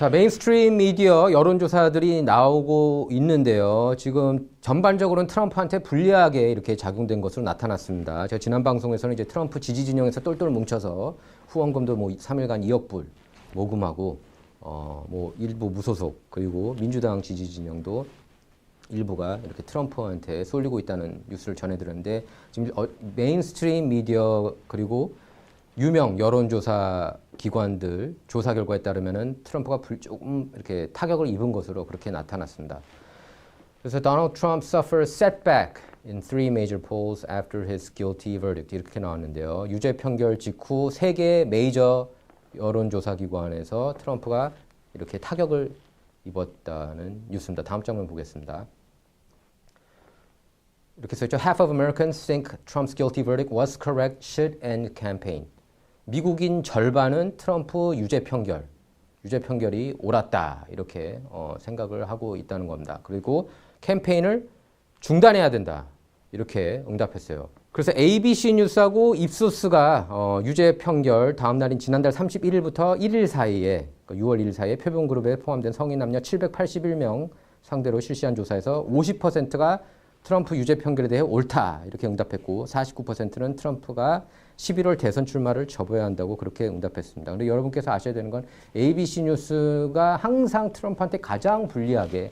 자, 메인스트림 미디어 여론조사들이 나오고 있는데요. 지금 전반적으로는 트럼프한테 불리하게 이렇게 작용된 것으로 나타났습니다. 제가 지난 방송에서는 이제 트럼프 지지 진영에서 똘똘 뭉쳐서 후원금도 뭐 3일간 2억 불 모금하고 어, 뭐 일부 무소속 그리고 민주당 지지 진영도 일부가 이렇게 트럼프한테 쏠리고 있다는 뉴스를 전해드렸는데 지금 어, 메인스트림 미디어 그리고 유명 여론조사 기관들 조사 결과에 따르면은 트럼프가 불, 조금 이렇게 타격을 입은 것으로 그렇게 나타났습니다. 그래서 Donald Trump suffered setback in three major polls after his guilty verdict 이렇게 나왔는데요. 유죄 판결 직후 세 개의 메이저 여론조사 기관에서 트럼프가 이렇게 타격을 입었다는 뉴스입니다. 다음 장면 보겠습니다. 이렇게 써있죠. Half of Americans think Trump's guilty verdict was correct, should end campaign. 미국인 절반은 트럼프 유죄 판결, 유죄 판결이 옳았다 이렇게 어, 생각을 하고 있다는 겁니다. 그리고 캠페인을 중단해야 된다 이렇게 응답했어요. 그래서 ABC 뉴스하고 입소스가 어, 유죄 판결 다음 날인 지난달 31일부터 1일 사이에 그러니까 6월 1일 사이에 표본 그룹에 포함된 성인 남녀 781명 상대로 실시한 조사에서 50%가 트럼프 유죄 판결에 대해 옳다 이렇게 응답했고 49%는 트럼프가 11월 대선 출마를 접어야 한다고 그렇게 응답했습니다. 근데 여러분께서 아셔야 되는 건 ABC 뉴스가 항상 트럼프한테 가장 불리하게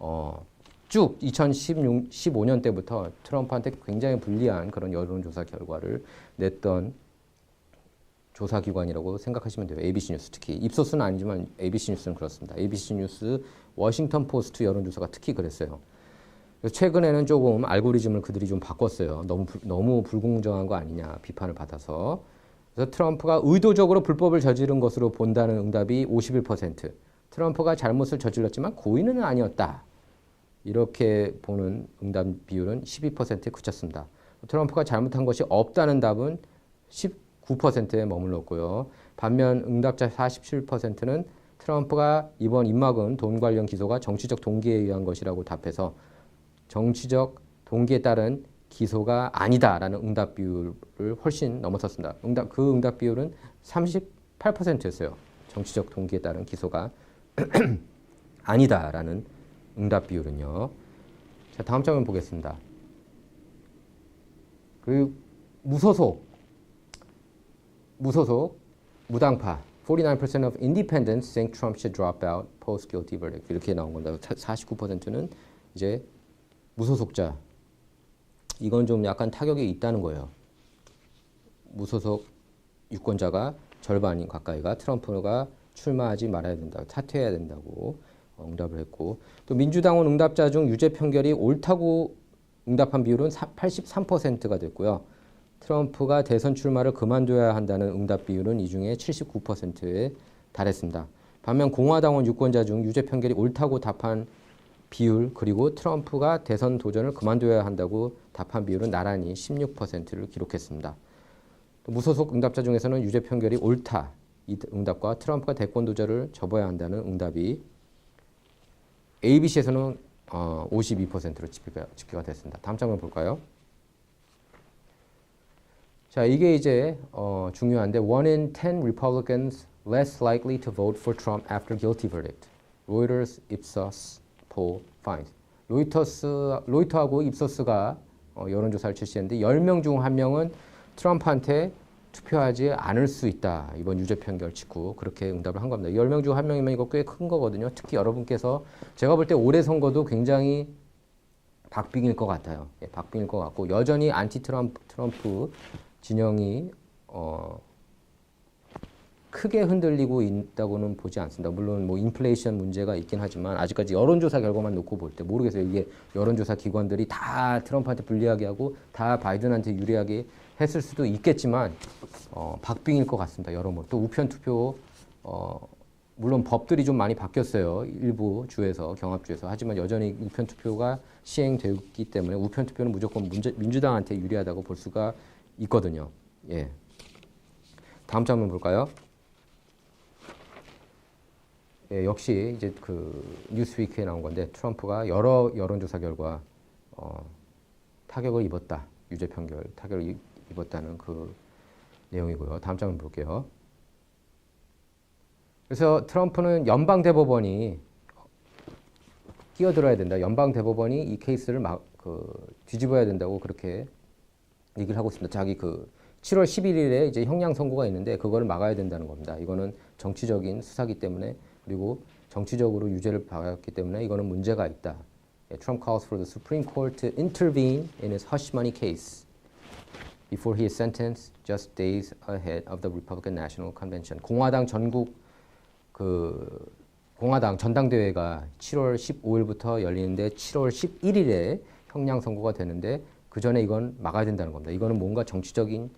어, 쭉 2015년 때부터 트럼프한테 굉장히 불리한 그런 여론조사 결과를 냈던 조사기관이라고 생각하시면 돼요. ABC 뉴스 특히 입소스는 아니지만 ABC 뉴스는 그렇습니다. ABC 뉴스, 워싱턴 포스트 여론조사가 특히 그랬어요. 최근에는 조금 알고리즘을 그들이 좀 바꿨어요. 너무 너무 불공정한 거 아니냐 비판을 받아서. 그래서 트럼프가 의도적으로 불법을 저지른 것으로 본다는 응답이 51%. 트럼프가 잘못을 저질렀지만 고의는 아니었다. 이렇게 보는 응답 비율은 12%에 그쳤습니다. 트럼프가 잘못한 것이 없다는 답은 19%에 머물렀고요. 반면 응답자 47%는 트럼프가 이번 입막음 돈 관련 기소가 정치적 동기에 의한 것이라고 답해서 정치적 동기에 따른 기소가 아니다라는 응답 비율을 훨씬 넘어섰습니다. 응답 그 응답 비율은 38%였어요. 정치적 동기에 따른 기소가 아니다라는 응답 비율은요. 자, 다음 장면 보겠습니다. 그 무소속 무소속 무당파 49% of independents think Trump should drop out post guilty verdict 이렇게 나온 건데 49%는 이제 무소속자 이건 좀 약간 타격이 있다는 거예요. 무소속 유권자가 절반인 가까이가 트럼프가 출마하지 말아야 된다, 사퇴해야 된다고 응답을 했고 또 민주당원 응답자 중 유죄 판결이 옳다고 응답한 비율은 83%가 됐고요. 트럼프가 대선 출마를 그만둬야 한다는 응답 비율은 이 중에 79%에 달했습니다. 반면 공화당원 유권자 중 유죄 판결이 옳다고 답한 비율 그리고 트럼프가 대선 도전을 그만둬야 한다고 답한 비율은 나란히 16%를 기록했습니다. 무소속 응답자 중에서는 유죄 판결이 옳다 이 응답과 트럼프가 대권 도전을 접어야 한다는 응답이 ABC에서는 어, 52%로 집계가, 집계가 됐습니다. 다음 장면 볼까요? 자, 이게 이제 어, 중요한데 one in 10 Republicans less likely to vote for Trump after guilty verdict. Reuters Ipsos poll finds. 로이터스 로이터하고 입소스가 어, 여론조사를 실시했는데 10명 중 1명은 트럼프한테 투표하지 않을 수 있다. 이번 유죄 판결 직후 그렇게 응답을 한 겁니다. 10명 중 1명이면 이거 꽤 큰 거거든요. 특히 여러분께서 제가 볼 때 올해 선거도 굉장히 박빙일 것 같아요. 예, 박빙일 것 같고 여전히 안티 트럼프 진영이 어, 크게 흔들리고 있다고는 보지 않습니다. 물론 뭐 인플레이션 문제가 있긴 하지만 아직까지 여론조사 결과만 놓고 볼 때 모르겠어요. 이게 여론조사 기관들이 다 트럼프한테 불리하게 하고 다 바이든한테 유리하게 했을 수도 있겠지만 어, 박빙일 것 같습니다. 여러모로 또 우편 투표 어, 물론 법들이 좀 많이 바뀌었어요. 일부 주에서 경합주에서 하지만 여전히 우편 투표가 시행되기 때문에 우편 투표는 무조건 문제, 민주당한테 유리하다고 볼 수가 있거든요. 예. 다음 장면 볼까요? 예, 역시 이제 그 뉴스위크에 나온 건데 트럼프가 여러 여론조사 결과 어, 타격을 입었다. 유죄 판결 타격을 입었다는 그 내용이고요. 다음 장면 볼게요. 그래서 트럼프는 연방 대법원이 끼어들어야 된다. 연방 대법원이 이 케이스를 막 그 뒤집어야 된다고 그렇게 얘기를 하고 있습니다. 자기 그 7월 11일에 이제 형량 선고가 있는데 그거를 막아야 된다는 겁니다. 이거는 정치적인 수사기 때문에 그리고 정치적으로 유죄를 받았기 때문에 이거는 문제가 있다. 예, Trump calls for the Supreme Court to intervene in his hush money case before he is sentenced just days ahead of the Republican National Convention. 공화당 전국 그 공화당 전당대회가 7월 15일부터 열리는데 7월 11일에 형량 선고가 되는데 그 전에 이건 막아야 된다는 겁니다. 이거는 뭔가 정치적인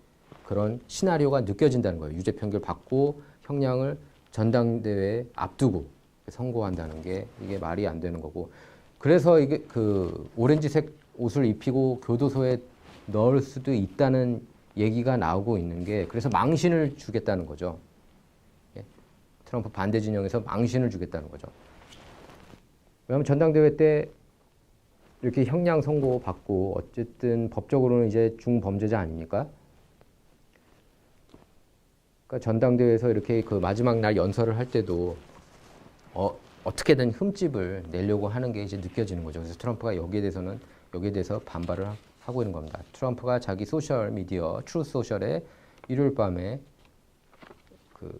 그런 시나리오가 느껴진다는 거예요. 유죄 판결 받고 형량을 전당대회 앞두고 선고한다는 게 이게 말이 안 되는 거고 그래서 이게 그 오렌지색 옷을 입히고 교도소에 넣을 수도 있다는 얘기가 나오고 있는 게 그래서 망신을 주겠다는 거죠. 예. 트럼프 반대 진영에서 망신을 주겠다는 거죠. 왜냐하면 전당대회 때 이렇게 형량 선고 받고 어쨌든 법적으로는 이제 중범죄자 아닙니까? 그러니까 전당대회에서 이렇게 그 마지막 날 연설을 할 때도 어, 어떻게든 흠집을 내려고 하는 게 이제 느껴지는 거죠. 그래서 트럼프가 여기에 대해서는 여기에 대해서 반발을 하- 하고 있는 겁니다. 트럼프가 자기 소셜 미디어 트루 소셜에 일요일 밤에 그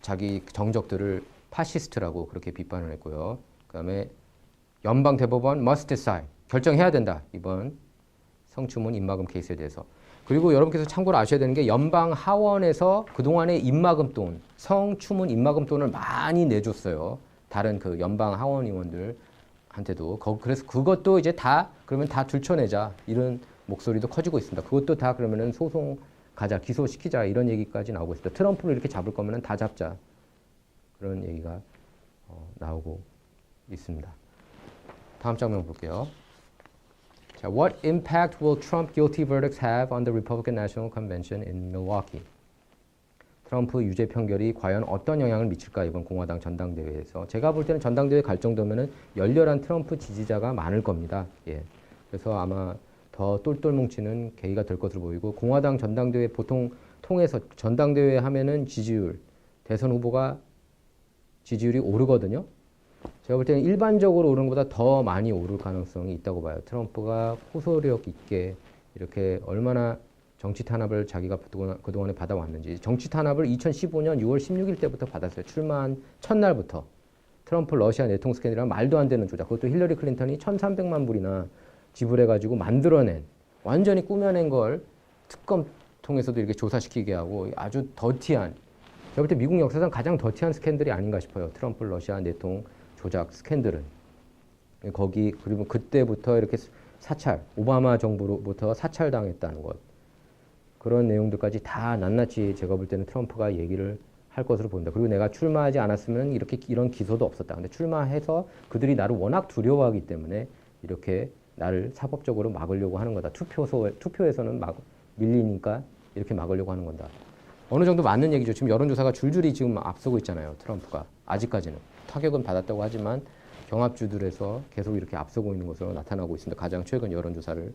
자기 정적들을 파시스트라고 그렇게 비판을 했고요. 그다음에 연방 대법원 must decide 결정해야 된다 이번 성추문 입막음 케이스에 대해서 그리고 여러분께서 참고로 아셔야 되는 게 연방 하원에서 그동안에 입막음 돈 성추문 입막음 돈을 많이 내줬어요. 다른 그 연방 하원 의원들한테도. 거- 그래서 그것도 이제 다 그러면 다 들춰내자. 이런 목소리도 커지고 있습니다. 그것도 다 그러면은 소송 가자 기소시키자 이런 얘기까지 나오고 있습니다. 트럼프를 이렇게 잡을 거면은 다 잡자. 그런 얘기가 어, 나오고 있습니다. 다음 장면 볼게요. 자, what impact will Trump guilty verdicts have on the Republican National Convention in Milwaukee? 트럼프 유죄 판결이 과연 어떤 영향을 미칠까 이번 공화당 전당대회에서 제가 볼 때는 전당대회 갈 정도면은 열렬한 트럼프 지지자가 많을 겁니다. 예. 그래서 아마 더 똘똘 뭉치는 계기가 될 것으로 보이고 공화당 전당대회 보통 통해서 전당대회 하면은 지지율 대선 후보가 지지율이 오르거든요. 제가 볼 때는 일반적으로 오르는 것보다 더 많이 오를 가능성이 있다고 봐요. 트럼프가 호소력 있게 이렇게 얼마나 정치 탄압을 자기가 그동안- 그동안에 받아왔는지 정치 탄압을 2015년 6월 16일 때부터 받았어요. 출마한 첫날부터 트럼프 러시아 내통 스캔이라는 말도 안 되는 조작 그것도 힐러리 클린턴이 1,300만 불이나 지불해가지고 만들어낸 완전히 꾸며낸 걸 특검 통해서도 이렇게 조사시키게 하고 아주 더티한 제가 볼 때 미국 역사상 가장 더티한 스캔들이 아닌가 싶어요. 트럼프 러시아 내통 조작 스캔들은 거기 그리고 그때부터 이렇게 사찰 오바마 정부로부터 사찰당했다는 것 그런 내용들까지 다 낱낱이 제가 볼 때는 트럼프가 얘기를 할 것으로 본다. 그리고 내가 출마하지 않았으면 이렇게 이런 기소도 없었다. 근데 출마해서 그들이 나를 워낙 두려워하기 때문에 이렇게 나를 사법적으로 막으려고 하는 거다. 투표소 투표에서는 막 밀리니까 이렇게 막으려고 하는 건다. 어느 정도 맞는 얘기죠. 지금 여론조사가 줄줄이 지금 앞서고 있잖아요. 트럼프가 아직까지는 타격은 받았다고 하지만 경합주들에서 계속 이렇게 앞서고 있는 것으로 나타나고 있습니다. 가장 최근 여론조사를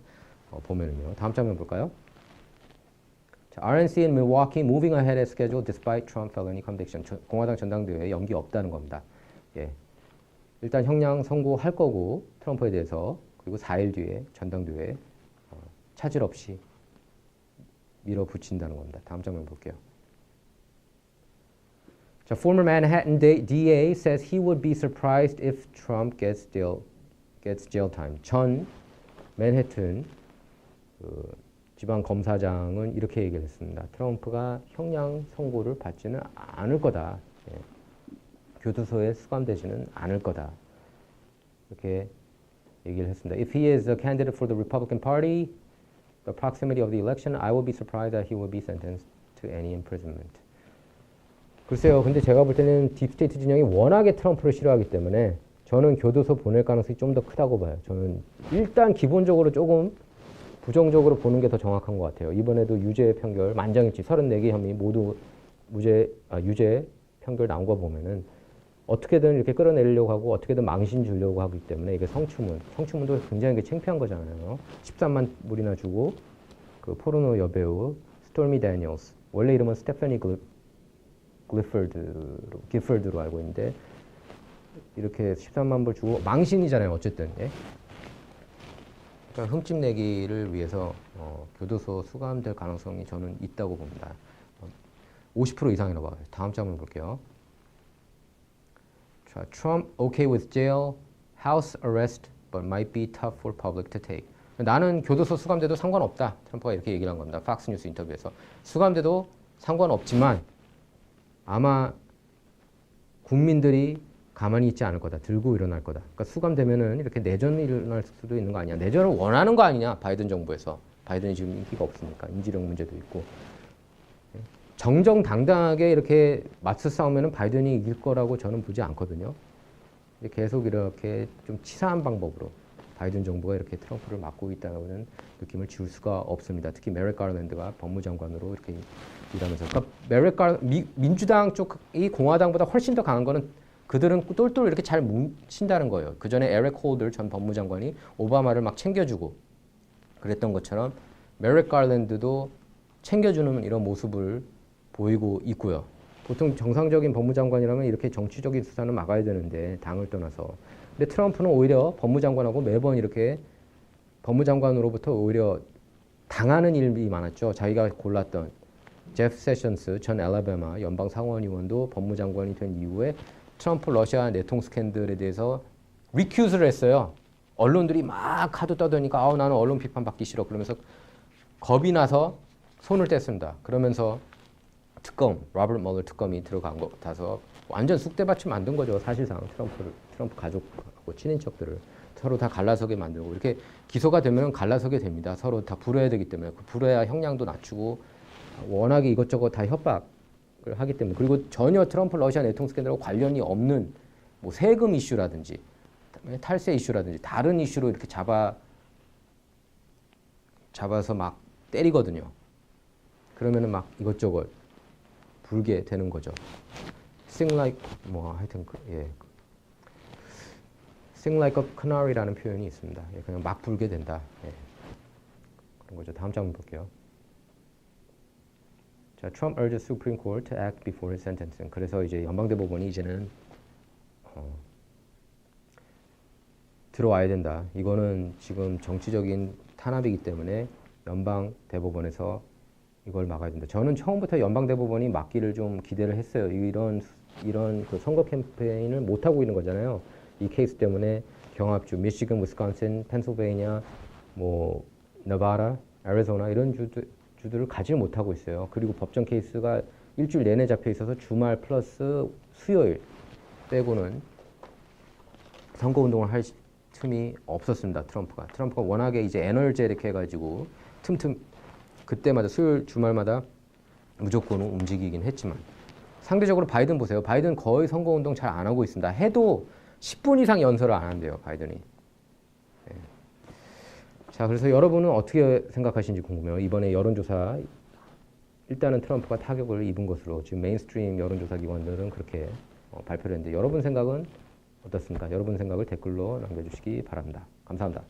어, 보면은요. 다음 장면 볼까요? 자, RNC in Milwaukee moving ahead as scheduled despite Trump felony conviction. 저- 공화당 전당대회에 연기 없다는 겁니다. 예. 일단 형량 선고할 거고 트럼프에 대해서 그리고 4일 뒤에 전당대회 어, 차질 없이 밀어붙인다는 겁니다. 다음 장면 볼게요. 자, former Manhattan DA says he would be surprised if Trump gets jail gets jail time. 전 맨해튼 그 지방 검사장은 이렇게 얘기를 했습니다. 트럼프가 형량 선고를 받지는 않을 거다. 예. 교도소에 수감되지는 않을 거다. 이렇게 얘기를 했습니다. If he is a candidate for the Republican Party, the proximity of the election, I will be surprised that he will be sentenced to any imprisonment. 글쎄요. 근데 제가 볼 때는 딥스테이트 진영이 워낙에 트럼프를 싫어하기 때문에 저는 교도소 보낼 가능성이 좀 더 크다고 봐요. 저는 일단 기본적으로 조금 부정적으로 보는 게 더 정확한 것 같아요. 이번에도 유죄 판결 만장일치 34개 혐의 모두 무죄 아, 유죄 판결 나온 거 보면은 어떻게든 이렇게 끌어내리려고 하고 어떻게든 망신 주려고 하기 때문에 이게 성추문 성추문도 굉장히 창피한 거잖아요. 13만 불이나 주고 그 포르노 여배우 스토미 데니얼스 원래 이름은 스테파니 글루 글리퍼드로 기퍼드로 알고 있는데 이렇게 13만 불 주고 망신이잖아요. 어쨌든 예? 그러니까 흠집 내기를 위해서 어, 교도소 수감될 가능성이 저는 있다고 봅니다. 어, 50% 이상이라고 봐요. 다음 장면 볼게요. 자, Trump okay with jail, house arrest, but might be tough for public to take. 나는 교도소 수감돼도 상관없다. 트럼프가 이렇게 얘기를 한 겁니다. 팍스 뉴스 인터뷰에서 수감돼도 상관없지만 아마 국민들이 가만히 있지 않을 거다. 들고 일어날 거다. 그러니까 수감되면은 이렇게 내전이 일어날 수도 있는 거 아니야. 내전을 원하는 거 아니냐. 바이든 정부에서. 바이든이 지금 인기가 없으니까 인지력 문제도 있고. 정정당당하게 이렇게 맞서 싸우면은 바이든이 이길 거라고 저는 보지 않거든요. 계속 이렇게 좀 치사한 방법으로 바이든 정부가 이렇게 트럼프를 막고 있다는 느낌을 지울 수가 없습니다. 특히 메릭 가랜드가 법무장관으로 이렇게 일하면서 그러니까 메릭 가 미, 민주당 쪽이 공화당보다 훨씬 더 강한 거는 그들은 똘똘 이렇게 잘 뭉친다는 거예요. 그 전에 에렉 홀들 전 법무장관이 오바마를 막 챙겨주고 그랬던 것처럼 메릭 가랜드도 챙겨주는 이런 모습을 보이고 있고요. 보통 정상적인 법무장관이라면 이렇게 정치적인 수사는 막아야 되는데 당을 떠나서 근데 트럼프는 오히려 법무장관하고 매번 이렇게 법무장관으로부터 오히려 당하는 일이 많았죠. 자기가 골랐던 제프 세션스 전 알라바마 연방 상원의원도 법무장관이 된 이후에 트럼프 러시아 내통 스캔들에 대해서 리큐즈를 했어요. 언론들이 막 하도 떠드니까 아우 나는 언론 비판 받기 싫어 그러면서 겁이 나서 손을 뗐습니다. 그러면서 특검 로버트 멀러 특검이 들어간 거 같아서 완전 쑥대밭이 만든 거죠 사실상. 트럼프를 트럼프 가족하고 친인척들을 서로 다 갈라서게 만들고 이렇게 기소가 되면 갈라서게 됩니다. 서로 다 불어야 되기 때문에. 그 불어야 형량도 낮추고 워낙에 이것저것 다 협박을 하기 때문에. 그리고 전혀 트럼프 러시아 내통 스캔들하고 관련이 없는 뭐 세금 이슈라든지 탈세 이슈라든지 다른 이슈로 이렇게 잡아 잡아서 막 때리거든요. 그러면은 막 이것저것 불게 되는 거죠. Sing like 뭐 하여튼 그, 예. Sing like a canary라는 표현이 있습니다. 예, 그냥 막 불게 된다. 예. 그런 거죠. 다음 장면 볼게요. 자, Trump urges Supreme Court to act before sentencing. 그래서 이제 연방대법원이 이제는 어, 들어와야 된다. 이거는 지금 정치적인 탄압이기 때문에 연방 대법원에서 이걸 막아야 된다. 저는 처음부터 연방 대법원이 막기를 좀 기대를 했어요. 이런 이런 그 선거 캠페인을 못 하고 있는 거잖아요. 이 케이스 때문에 경합주 미시건, 위스콘신, 펜실베이니아, 뭐 네바다, 애리조나 이런 주들, 주들을 가지 못하고 있어요. 그리고 법정 케이스가 일주일 내내 잡혀 있어서 주말 플러스 수요일 빼고는 선거 운동을 할 틈이 없었습니다. 트럼프가 트럼프가 워낙에 이제 에너지 이렇게 해가지고 틈틈 그때마다 수요일 주말마다 무조건 움직이긴 했지만 상대적으로 바이든 보세요. 바이든 거의 선거 운동 잘 안 하고 있습니다. 해도 10분 이상 연설을 안 한대요. 바이든이. 네. 자, 그래서 여러분은 어떻게 생각하시는지 궁금해요. 이번에 여론조사 일단은 트럼프가 타격을 입은 것으로 지금 메인스트림 여론조사 기관들은 그렇게 어, 발표를 했는데 여러분 생각은 어떻습니까? 여러분 생각을 댓글로 남겨주시기 바랍니다. 감사합니다.